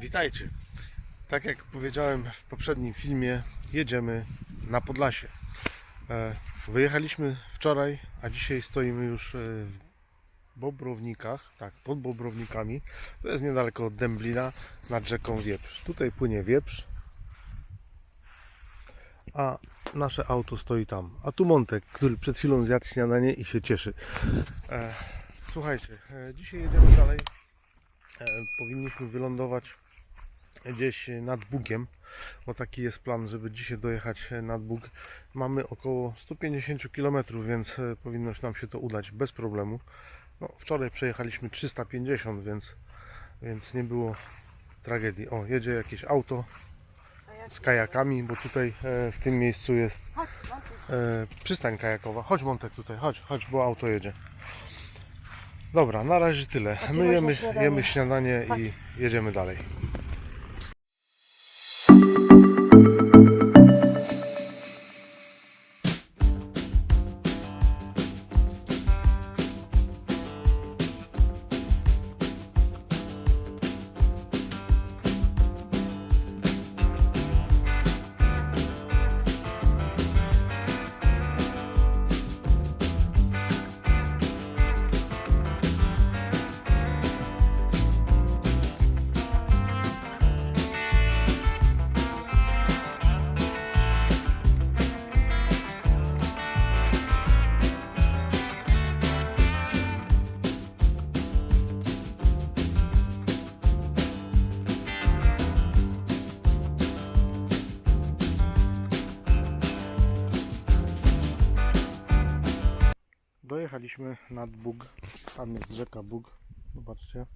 Witajcie. Tak jak powiedziałem w poprzednim filmie, jedziemy na Podlasie. E, Wyjechaliśmy wczoraj, a dzisiaj stoimy już e, w Bobrownikach, tak, pod Bobrownikami. To jest niedaleko od Dęblina, nad rzeką Wieprz. Tutaj płynie Wieprz, a nasze auto stoi tam. A tu Montek, który przed chwilą zjadł śniadanie i się cieszy. E, Słuchajcie, dzisiaj jedziemy dalej. Powinniśmy wylądować gdzieś nad Bugiem, bo taki jest plan, żeby dzisiaj dojechać nad Bóg. Mamy około 150 km, więc e, powinno nam się to udać bez problemu. No, wczoraj przejechaliśmy 350, więc, więc nie było tragedii. O, jedzie jakieś auto z kajakami, bo tutaj e, w tym miejscu jest e, przystań kajakowa. Chodź Montek tutaj, chodź, chodź, bo auto jedzie. Dobra, na razie tyle. ty My jemy, śniadanie? jemy śniadanie i jedziemy dalej. Dojechaliśmy nad Bóg. Tam jest rzeka Bóg. Zobaczcie.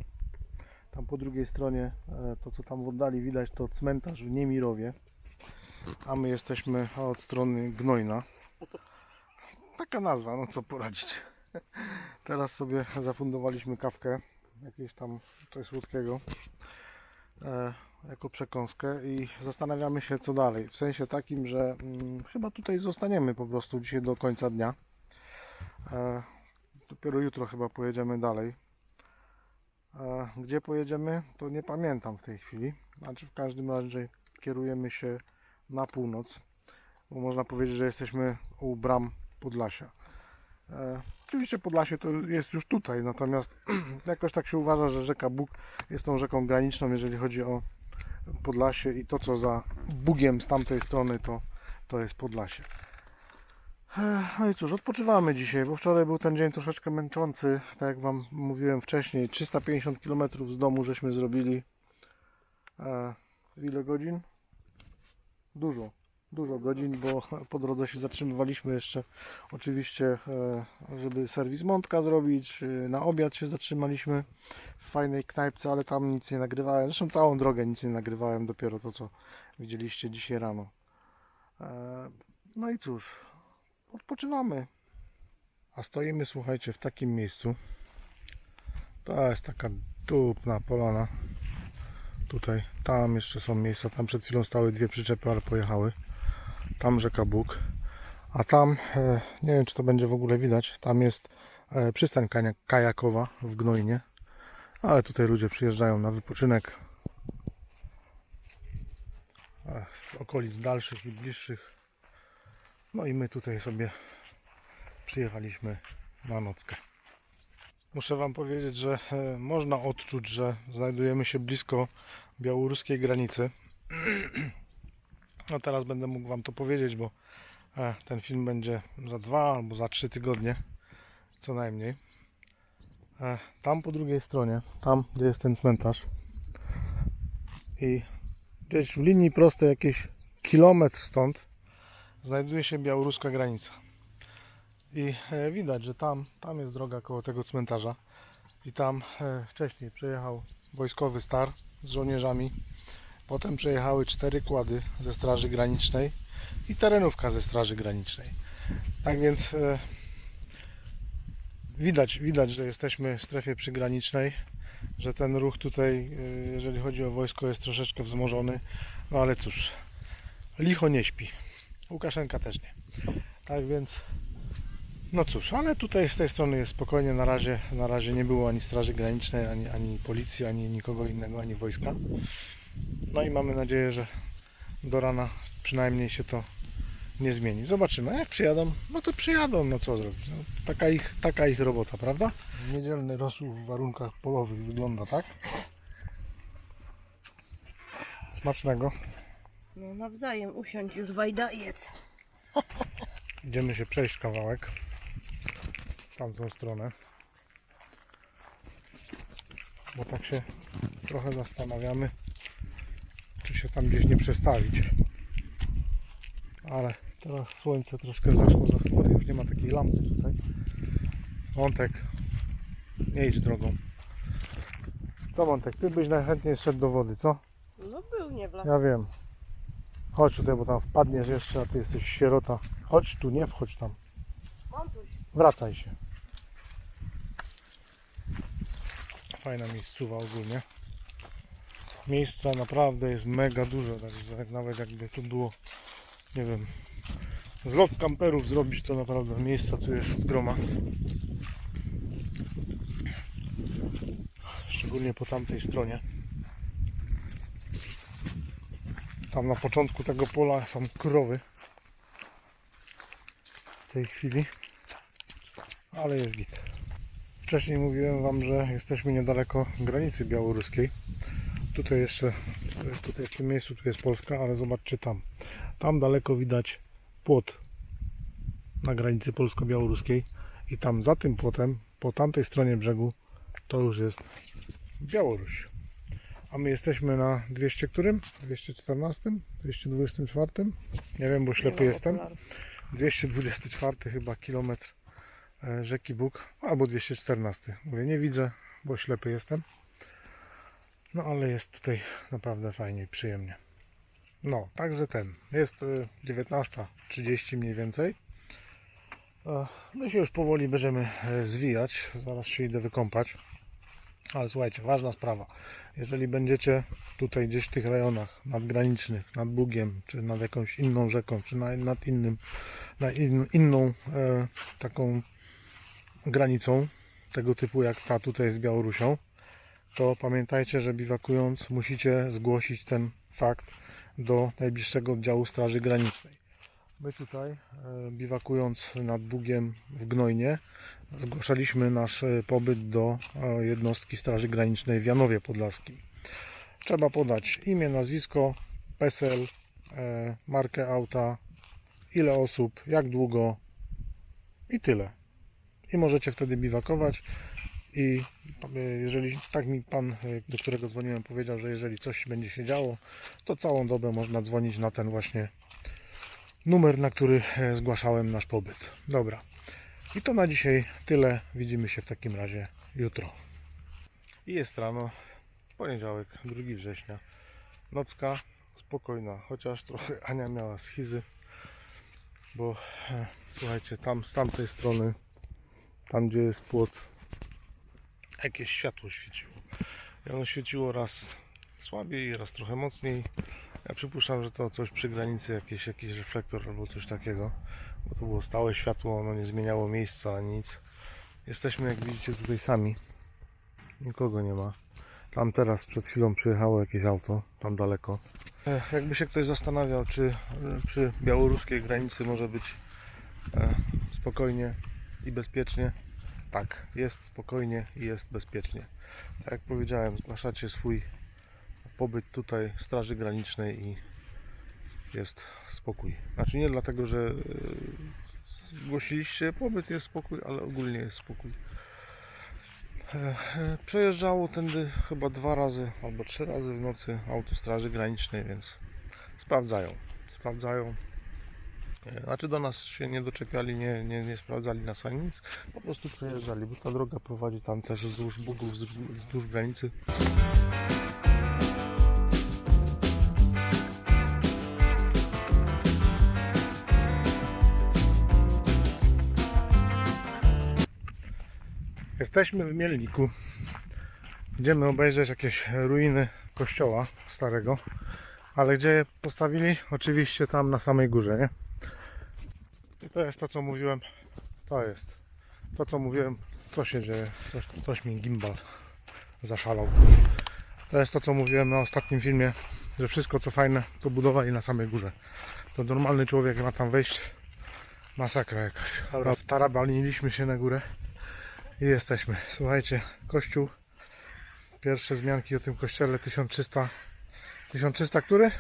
Tam po drugiej stronie, e, to co tam w oddali widać, to cmentarz w Niemirowie. A my jesteśmy od strony Gnojna. Taka nazwa, no co poradzić. Teraz sobie zafundowaliśmy kawkę, jakieś tam coś słodkiego, e, jako przekąskę i zastanawiamy się co dalej. W sensie takim, że mm, chyba tutaj zostaniemy po prostu dzisiaj do końca dnia. E, dopiero jutro chyba pojedziemy dalej. Gdzie pojedziemy, to nie pamiętam w tej chwili. Znaczy, w każdym razie kierujemy się na północ, bo można powiedzieć, że jesteśmy u bram Podlasia. E, oczywiście Podlasie to jest już tutaj, natomiast jakoś tak się uważa, że rzeka Bóg jest tą rzeką graniczną, jeżeli chodzi o Podlasie i to, co za Bugiem z tamtej strony, to, to jest Podlasie. No i cóż, odpoczywamy dzisiaj, bo wczoraj był ten dzień troszeczkę męczący. Tak jak Wam mówiłem wcześniej, 350 km z domu żeśmy zrobili. E, ile godzin? Dużo, dużo godzin, bo po drodze się zatrzymywaliśmy jeszcze oczywiście, e, żeby serwis Montka zrobić. E, Na obiad się zatrzymaliśmy w fajnej knajpce, ale tam nic nie nagrywałem. Zresztą całą drogę nic nie nagrywałem, dopiero to, co widzieliście dzisiaj rano. E, No i cóż, odpoczywamy. A stoimy, słuchajcie, w takim miejscu. To jest taka dupna polana. Tutaj, tam jeszcze są miejsca. Tam przed chwilą stały dwie przyczepy, ale pojechały. Tam rzeka Bóg. A tam, e, nie wiem czy to będzie w ogóle widać, tam jest e, przystań kajakowa w Gnojnie. Ale tutaj ludzie przyjeżdżają na wypoczynek. E, Z okolic dalszych i bliższych. No i my tutaj sobie przyjechaliśmy na nockę. Muszę Wam powiedzieć, że e, można odczuć, że znajdujemy się blisko białoruskiej granicy. No teraz będę mógł Wam to powiedzieć, bo e, ten film będzie za dwa albo za trzy tygodnie, co najmniej. E, Tam po drugiej stronie, tam gdzie jest ten cmentarz i gdzieś w linii prostej jakieś kilometr stąd znajduje się białoruska granica. I e, widać, że tam, tam jest droga koło tego cmentarza. I tam e, wcześniej przejechał wojskowy star z żołnierzami. Potem przejechały cztery kłady ze Straży Granicznej i terenówka ze Straży Granicznej. Tak więc e, widać, widać, że jesteśmy w strefie przygranicznej, że ten ruch tutaj, jeżeli chodzi o wojsko, jest troszeczkę wzmożony. No ale cóż, licho nie śpi. Łukaszenka też nie. Tak więc No cóż, ale tutaj z tej strony jest spokojnie, na razie, na razie nie było ani Straży Granicznej, ani, ani policji, ani nikogo innego, ani wojska. No i mamy nadzieję, że do rana przynajmniej się to nie zmieni. Zobaczymy, jak przyjadą, no to przyjadą, no co zrobić. No, taka, ich, taka ich robota, prawda? Niedzielny rosół w warunkach polowych wygląda tak. Smacznego. No nawzajem usiądź już wajda i jedz. Idziemy się przejść kawałek w tamtą stronę. Bo tak się trochę zastanawiamy, czy się tam gdzieś nie przestawić. Ale teraz słońce troszkę zaszło za chmury, już nie ma takiej lampy tutaj. Wątek, nie idź drogą. To Wątek, ty byś najchętniej szedł do wody, co? No był nie w Ja wiem. Chodź tutaj, bo tam wpadniesz jeszcze, a ty jesteś sierota. Chodź tu, nie wchodź tam. Montuś. Wracaj się. Fajna miejscowa ogólnie. Miejsca naprawdę jest mega dużo, także nawet jakby tu było, nie wiem, zlot kamperów zrobić, to naprawdę miejsca tu jest groma. Szczególnie po tamtej stronie. Tam na początku tego pola są krowy. W tej chwili ale jest git. Wcześniej mówiłem Wam, że jesteśmy niedaleko granicy białoruskiej. Tutaj jeszcze, tutaj w tym miejscu tu jest Polska, ale zobaczcie tam. Tam daleko widać płot na granicy polsko-białoruskiej i tam za tym płotem, po tamtej stronie brzegu, to już jest Białoruś. A my jesteśmy na 200 którym? 214? 224? Nie wiem, bo ślepy jestem. 224 chyba kilometr e, rzeki Bóg, albo 214. Mówię, nie widzę, bo ślepy jestem. No ale jest tutaj naprawdę fajnie i przyjemnie. No, także ten. Jest e, 19.30 mniej więcej. E, My się już powoli będziemy e, zwijać. Zaraz się idę wykąpać. Ale słuchajcie, ważna sprawa. Jeżeli będziecie tutaj gdzieś w tych rejonach nadgranicznych, nad Bugiem, czy nad jakąś inną rzeką, czy na, nad innym, na in, inną e, taką granicą, tego typu jak ta tutaj z Białorusią, to pamiętajcie, że biwakując musicie zgłosić ten fakt do najbliższego oddziału Straży Granicznej. My tutaj, e, biwakując nad Bugiem w Gnojnie, zgłaszaliśmy nasz e, pobyt do e, jednostki Straży Granicznej w Janowie Podlaskim. Trzeba podać imię, nazwisko, PESEL, markę auta, ile osób, jak długo i tyle. I możecie wtedy biwakować i jeżeli tak mi pan, do którego dzwoniłem powiedział, że jeżeli coś będzie się działo, to całą dobę można dzwonić na ten właśnie numer, na który e, zgłaszałem nasz pobyt. Dobra. I to na dzisiaj tyle. Widzimy się w takim razie jutro. I jest rano, poniedziałek, 2 września. Nocka spokojna, chociaż trochę Ania miała schizy, bo e, słuchajcie, tam z tamtej strony, tam gdzie jest płot, jakieś światło świeciło. I ono świeciło raz słabiej, raz trochę mocniej. Ja przypuszczam, że to coś przy granicy, jakiś, jakiś reflektor albo coś takiego, bo to było stałe światło, ono nie zmieniało miejsca ani nic. Jesteśmy, jak widzicie, tutaj sami. Nikogo nie ma. Tam teraz przed chwilą przyjechało jakieś auto, tam daleko. Ech, Jakby się ktoś zastanawiał, czy e, przy białoruskiej granicy może być e, spokojnie i bezpiecznie. Tak, jest spokojnie i jest bezpiecznie. Tak jak powiedziałem, zgłaszacie swój pobyt tutaj Straży Granicznej i jest spokój. Znaczy nie dlatego, że e, zgłosiliście pobyt, jest spokój, ale ogólnie jest spokój. E, e, Przejeżdżało tędy chyba dwa razy albo trzy razy w nocy auto Straży Granicznej, więc sprawdzają. Sprawdzają. Znaczy do nas się nie doczepiali, nie, nie, nie sprawdzali nas ani nic, po prostu przejeżdżali, bo ta droga prowadzi tam też wzdłuż Bugów, wzdłuż, wzdłuż granicy. Jesteśmy w Mielniku. Idziemy obejrzeć jakieś ruiny kościoła starego. Ale gdzie je postawili? Oczywiście tam na samej górze, nie? I to jest to, co mówiłem. To jest. To co mówiłem, co się dzieje. Coś, coś mi gimbal zaszalał. To jest to co mówiłem na ostatnim filmie, że wszystko co fajne to budowali na samej górze. To normalny człowiek ma tam wejść. Masakra jakaś. Dobra, wtarabaniliśmy się na górę i jesteśmy. Słuchajcie, kościół. Pierwsze zmianki o tym kościele 1300. 1300 który?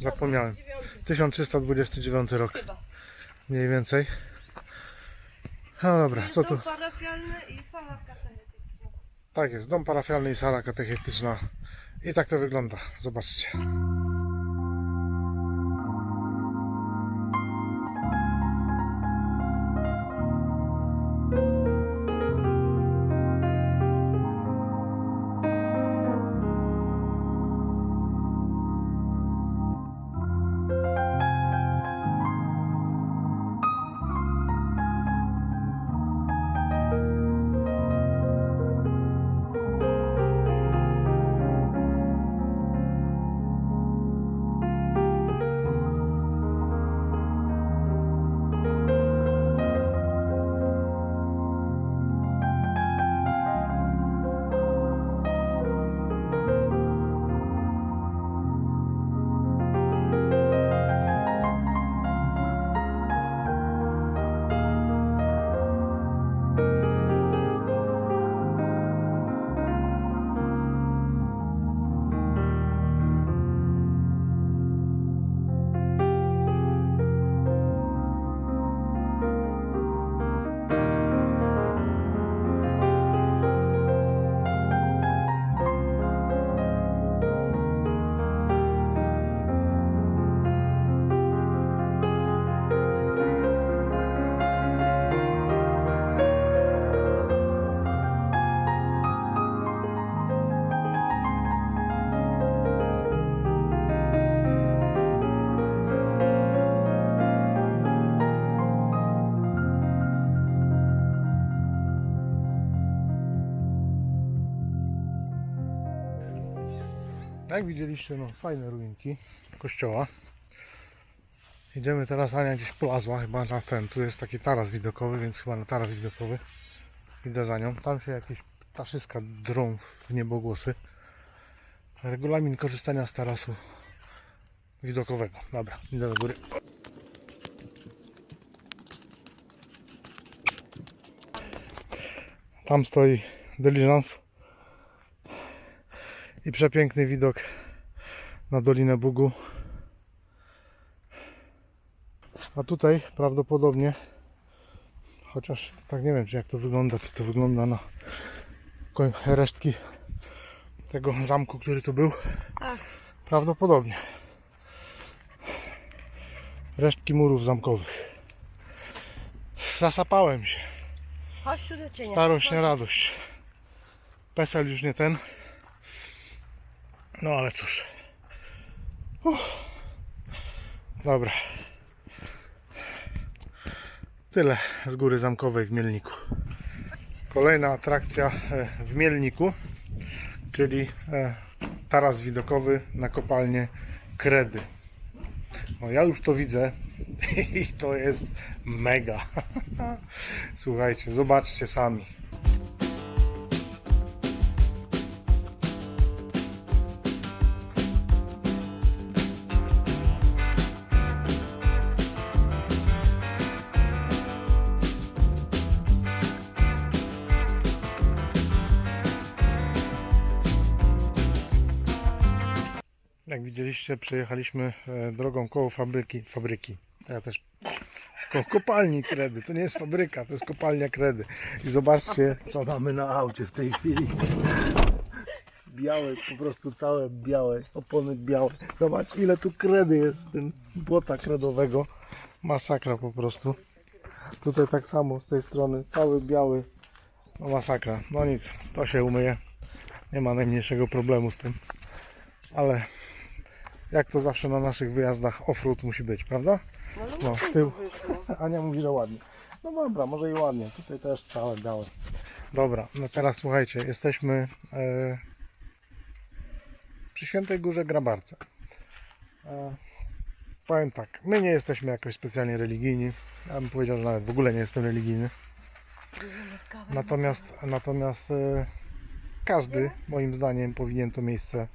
Zapomniałem. 1329 rok. Mniej więcej. No dobra, co dom tu? parafialny i sala katechetyczna. Tak jest, dom parafialny i sala katechetyczna. I tak to wygląda. Zobaczcie. Jak widzieliście, no fajne ruinki kościoła. Idziemy teraz, Ania gdzieś polazła chyba na ten, tu jest taki taras widokowy, więc chyba na taras widokowy. Idę za nią. Tam się jakieś ptaszyska drą w niebogłosy. Regulamin korzystania z tarasu widokowego. Dobra, idę do góry. Tam stoi dyliżans i przepiękny widok na Dolinę Bugu. A tutaj prawdopodobnie, chociaż tak nie wiem, czy jak to wygląda, czy to wygląda na resztki tego zamku, który tu był. Ach. Prawdopodobnie. Resztki murów zamkowych. Zasapałem się. Starość, nie radość. PESEL już nie ten. No ale cóż. Uff. Dobra. Tyle z góry zamkowej w Mielniku. Kolejna atrakcja e, w Mielniku, czyli e, taras widokowy na kopalnię Kredy. No ja już to widzę i to jest mega. Słuchajcie, zobaczcie sami. Przejechaliśmy e, drogą koło fabryki. Fabryki. Ja też. Koło kopalni kredy. To nie jest fabryka, to jest kopalnia kredy. I zobaczcie, co mamy na aucie w tej chwili. Białe, po prostu całe białe, opony białe. Zobacz, ile tu kredy jest z tym błota kredowego. Masakra po prostu. Tutaj tak samo z tej strony, cały biały. No masakra. No nic, to się umyje. Nie ma najmniejszego problemu z tym. Ale jak to zawsze na naszych wyjazdach offroad musi być, prawda? No, no, No, no z tyłu. wyszło. Ania mówi, że ładnie. No dobra, może i ładnie. Tutaj też całe białe. Dobra, no teraz słuchajcie, jesteśmy e, przy Świętej Górze Grabarce. E, powiem tak, my nie jesteśmy jakoś specjalnie religijni. Ja bym powiedział, że nawet w ogóle nie jestem religijny. W. Natomiast, natomiast e, każdy, moim zdaniem, powinien to miejsce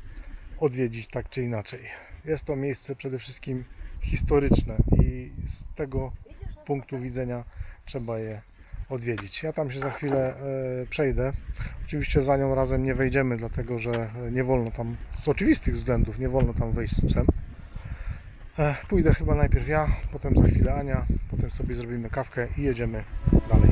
odwiedzić tak czy inaczej. Jest to miejsce przede wszystkim historyczne i z tego punktu widzenia trzeba je odwiedzić. Ja tam się za chwilę e, przejdę. Oczywiście za nią razem nie wejdziemy, dlatego że nie wolno tam, z oczywistych względów, nie wolno tam wejść z psem. E, Pójdę chyba najpierw ja, potem za chwilę Ania, potem sobie zrobimy kawkę i jedziemy dalej.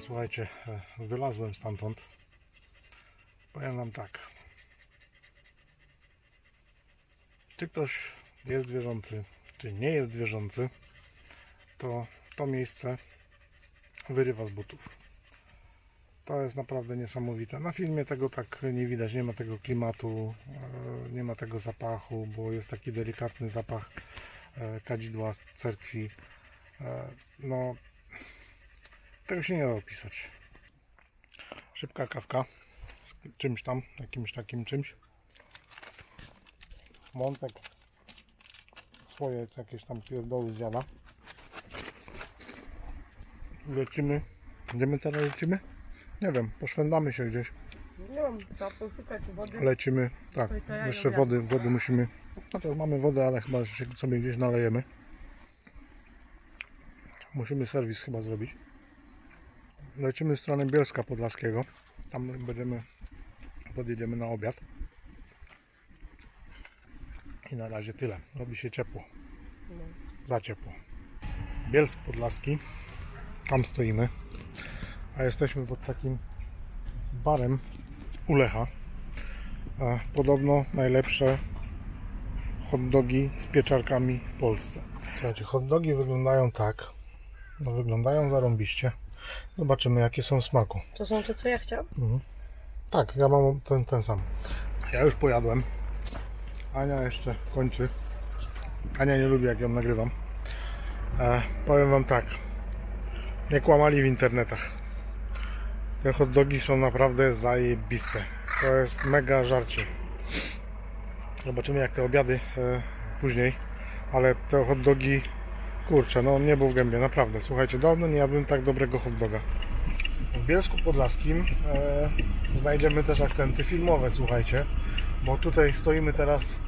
Słuchajcie, e, wylazłem stamtąd. Powiem wam tak. Czy ktoś jest wierzący, czy nie jest wierzący, to to miejsce wyrywa z butów. To jest naprawdę niesamowite. Na filmie tego tak nie widać, nie ma tego klimatu, e, nie ma tego zapachu, bo jest taki delikatny zapach e, kadzidła z cerkwi. No, tego się nie da opisać. Szybka kawka z czymś tam, jakimś takim czymś. Wątek swoje jakieś tam pierdoły zjada. Lecimy. Gdzie my teraz lecimy? Nie wiem, poszwędamy się gdzieś. Nie wiem, trzeba poszukać wody. Lecimy, tak, jeszcze wody, wody musimy, znaczy mamy wodę, ale chyba sobie gdzieś nalejemy. Musimy serwis chyba zrobić. Lecimy w stronę Bielska Podlaskiego. Tam będziemy, podjedziemy na obiad. I na razie tyle. Robi się ciepło. No. Za ciepło. Bielsk Podlaski. Tam stoimy. A jesteśmy pod takim barem u Lecha. A podobno najlepsze hot dogi z pieczarkami w Polsce. Słuchajcie, hot dogi wyglądają tak. No wyglądają zarąbiście. Zobaczymy jakie są w smaku. To są te, co ja chciałam? Tak, ja mam ten, ten sam. Ja już pojadłem. Ania jeszcze kończy. Ania nie lubi jak ją nagrywam. E, powiem wam tak. Nie kłamali w internetach. Te hot dogi są naprawdę zajebiste. To jest mega żarcie. Zobaczymy jak te obiady e, później. Ale te hot dogi kurczę, no nie był w gębie, naprawdę. Słuchajcie, dawno nie jadłem tak dobrego hot doga. W Bielsku Podlaskim e, znajdziemy też akcenty filmowe, słuchajcie, bo tutaj stoimy teraz,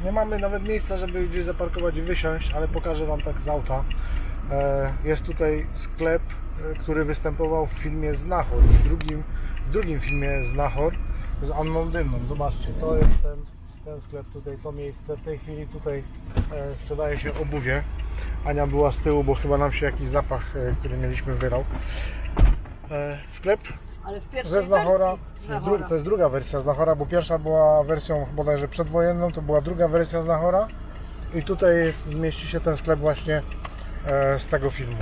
e, nie mamy nawet miejsca, żeby gdzieś zaparkować i wysiąść, ale pokażę Wam tak z auta. E, jest tutaj sklep, e, który występował w filmie Znachor, w drugim, w drugim filmie Znachor z Anną Dymną. Zobaczcie, to jest ten, ten sklep tutaj, to miejsce. W tej chwili tutaj e, sprzedaje się obuwie. Ania była z tyłu, bo chyba nam się jakiś zapach, e, który mieliśmy wyrał. E, sklep Ale w pierwszej ze Znachora, Znachora. to jest druga wersja Znachora, bo pierwsza była wersją bodajże przedwojenną, to była druga wersja Znachora i tutaj jest, zmieści się ten sklep właśnie z tego filmu.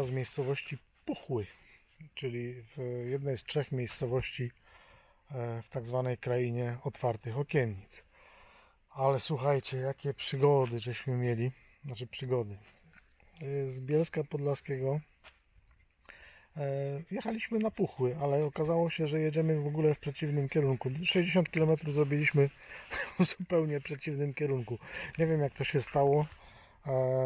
Teraz w miejscowości Puchły, czyli w jednej z trzech miejscowości e, w tak zwanej krainie otwartych okiennic. Ale słuchajcie, jakie przygody żeśmy mieli, znaczy przygody. E, Z Bielska Podlaskiego e, jechaliśmy na Puchły, ale okazało się, że jedziemy w ogóle w przeciwnym kierunku. 60 km zrobiliśmy w zupełnie przeciwnym kierunku. Nie wiem jak to się stało.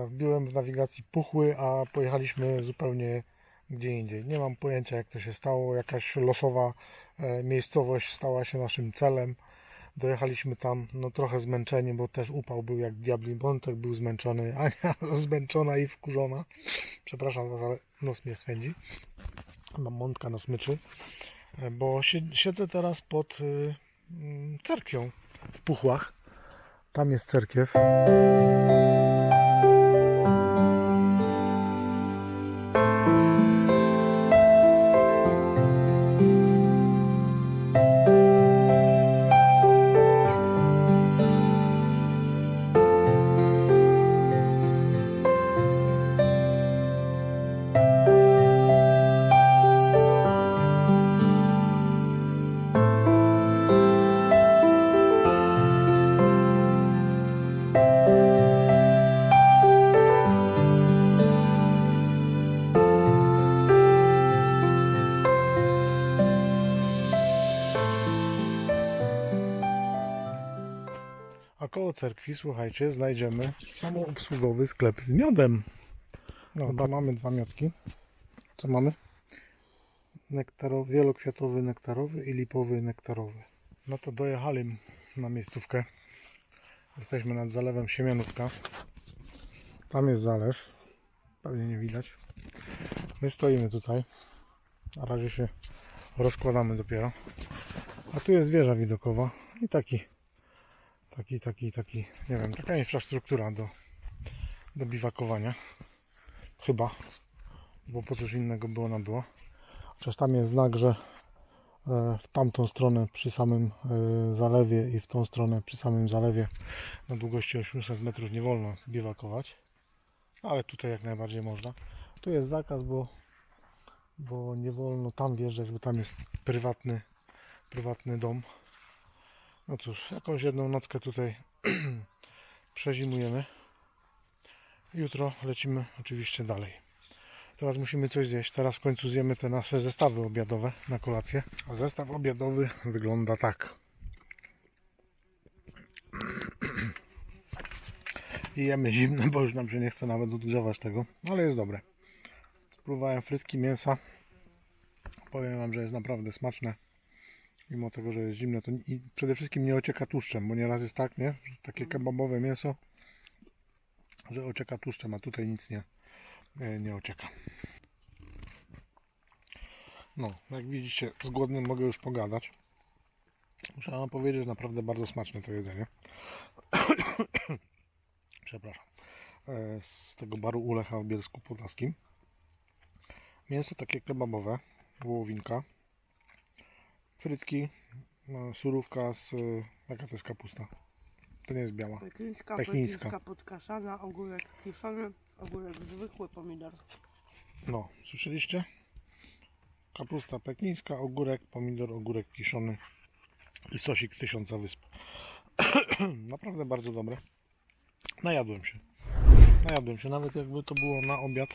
Wbiłem w nawigacji Puchły, a pojechaliśmy zupełnie gdzie indziej. Nie mam pojęcia jak to się stało. Jakaś losowa e, miejscowość stała się naszym celem. Dojechaliśmy tam no trochę zmęczeni, bo też upał był jak diabli. Bontek był zmęczony, Ania zmęczona i wkurzona. Przepraszam Was, ale nos mnie swędzi. Mam mątka na smyczy. E, Bo si- siedzę teraz pod y, mm, cerkwią w Puchłach. Tam jest cerkiew. Cerkwi, słuchajcie, znajdziemy samoobsługowy sklep z miodem. No, to mamy dwa miodki. Co mamy? Nektaro, wielokwiatowy nektarowy i lipowy nektarowy. No to dojechali na miejscówkę. Jesteśmy nad zalewem Siemianówka. Tam jest zalew. Pewnie nie widać. My stoimy tutaj. Na razie się rozkładamy dopiero. A tu jest wieża widokowa i taki taki, taki, taki, nie wiem, taka infrastruktura do, do biwakowania. Chyba, bo po cóż innego by ona była. Chociaż tam jest znak, że e, w tamtą stronę przy samym e, zalewie i w tą stronę przy samym zalewie na długości 800 metrów nie wolno biwakować. Ale tutaj jak najbardziej można. Tu jest zakaz, bo, bo nie wolno tam wjeżdżać, bo tam jest prywatny, prywatny dom. No cóż, jakąś jedną nockę tutaj przezimujemy. Jutro lecimy oczywiście dalej. Teraz musimy coś zjeść. Teraz w końcu zjemy te nasze zestawy obiadowe na kolację. Zestaw obiadowy wygląda tak. I jemy zimne, bo już nam się nie chce nawet odgrzewać tego, ale jest dobre. Spróbowałem frytki mięsa. Powiem Wam, że jest naprawdę smaczne mimo tego, że jest zimne, to i przede wszystkim nie ocieka tłuszczem, bo nieraz jest tak, nie? Że Takie kebabowe mięso, że ocieka tłuszczem, a tutaj nic nie, e, nie ocieka. No, jak widzicie, z głodnym mogę już pogadać. Muszę wam powiedzieć, naprawdę bardzo smaczne to jedzenie. Przepraszam. e, z tego baru Ulecha w Bielsku Podlaskim. Mięso takie kebabowe, wołowinka, frytki, no, surówka z... e, jaka to jest kapusta? To nie jest biała. Pekińska, Pekińska. pekińska podkaszana, ogórek kiszony, ogórek zwykły, pomidor. No, słyszeliście? Kapusta pekińska, ogórek, pomidor, ogórek kiszony i sosik tysiąca wysp. Naprawdę bardzo dobre. Najadłem się. Najadłem się, nawet jakby to było na obiad,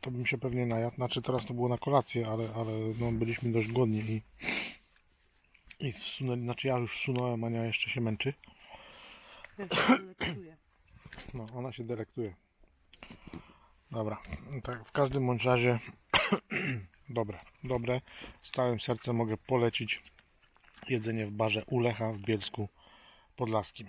to bym się pewnie najadł. Znaczy teraz to było na kolację, ale, ale no, byliśmy dość głodni i, i wsunęli, znaczy ja już wsunąłem, Ania jeszcze się męczy. Ja się lektuję. No, ona się delektuje. Dobra, tak w każdym bądź razie dobre, dobre. Z całym sercem mogę polecić jedzenie w barze Ulecha w Bielsku Podlaskim.